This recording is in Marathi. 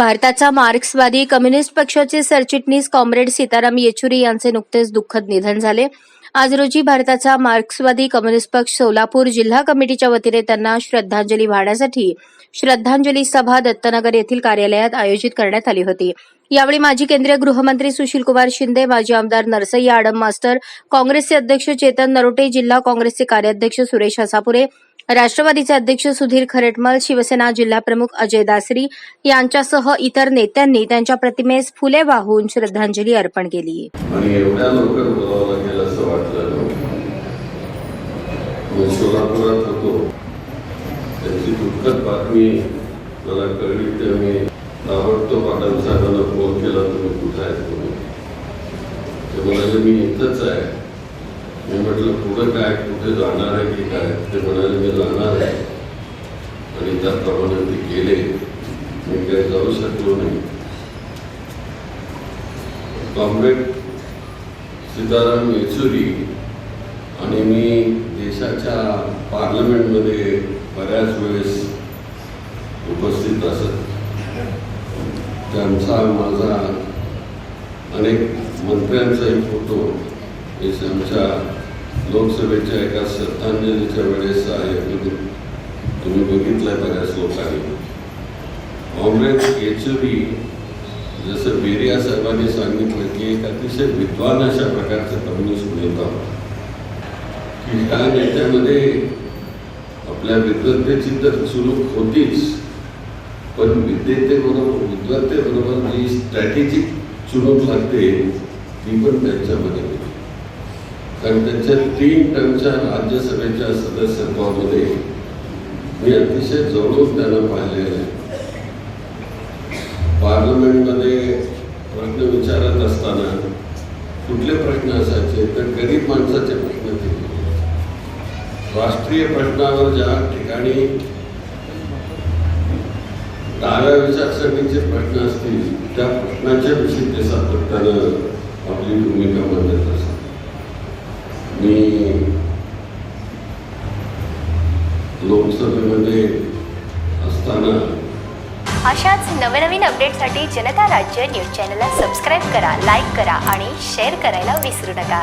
भारताचा मार्क्सवादी कम्युनिस्ट पक्षाचे सरचिटणीस कॉम्रेड सीताराम येचुरी यांचे नुकतेच दुःखद निधन झाले. आज रोजी भारताचा मार्क्सवादी कम्युनिस्ट पक्ष सोलापूर जिल्हा कमिटीच्या वतीने त्यांना श्रद्धांजली वाहण्यासाठी श्रद्धांजली सभा दत्तनगर येथील कार्यालयात आयोजित करण्यात आली होती. यावेळी माजी केंद्रीय गृहमंत्री सुशीलकुमार शिंदे माजी आमदार नरसय्या आडम मास्तर काँग्रेसचे अध्यक्ष चेतन नरोटे जिल्हा काँग्रेसचे कार्याध्यक्ष सुरेश हसापुरे राष्ट्रवादीचे अध्यक्ष सुधीर खरेटमल शिवसेना जिल्हाप्रमुख अजय दासरी यांच्यासह इतर नेत्यांनी त्यांच्या प्रतिमेस फुले वाहून श्रद्धांजली अर्पण केली. सोलापुरात होतो. त्याची दुःखद बातमी मला कळली तर मी ताबडतोब आडम साहेबांना फोन केला तुम्ही कुठं आहेत तुम्ही मी इथंच आहे. मी म्हटलं पुढं काय? कुठे जाणार आहे की काय? ते म्हणाले मी जाणार आहे. आणि त्याप्रमाणे ते गेले. मी काही जाऊ शकलो नाही. कॉम्रेड सीताराम येचुरी आणि मी देशाच्या पार्लमेंटमध्ये बऱ्याच वेळेस उपस्थित असत. त्यांचा माझा अनेक मंत्र्यांचाही फोटो हे आमच्या लोकसभेच्या एका श्रद्धांजलीच्या वेळेस आहे तुम्ही तुम्ही बऱ्याच लोकांनी. कॉम्रेड येचुरी जसं बेरिया साहेबांनी सांगितलं की एक अतिशय विद्वान अशा प्रकारचं कम्युनिस्ट नेता. की ह्या नेत्यामध्ये आपल्या विद्वत्तेची तर चुरूक होतीच. पण विद्येतेबरोबर विद्वत्तेबरोबर जी स्ट्रॅटेजिक चुणूक लागते ती पण त्यांच्यामध्ये होती. कारण त्यांच्या तीन टर्मच्या राज्यसभेच्या सदस्यत्वामध्ये मी अतिशय जवळून त्यांना पाहिलेलं आहे. पार्लमेंटमध्ये प्रश्न विचारत असताना कुठले प्रश्न असायचे तर गरीब माणसाचे प्रश्न ते. राष्ट्रीय प्रश्नावर ज्या ठिकाणी डाव्या विचारसरणीचे प्रश्न असतील त्या प्रश्नाच्या विषयी ते सातत्यानं आपली भूमिका मांडत असतात मी लोकसभेमध्ये असताना अशाच नवनवीन अपडेटसाठी जनता राज्य न्यूज चॅनलला सबस्क्राईब करा लाईक करा आणि शेअर करायला विसरू नका.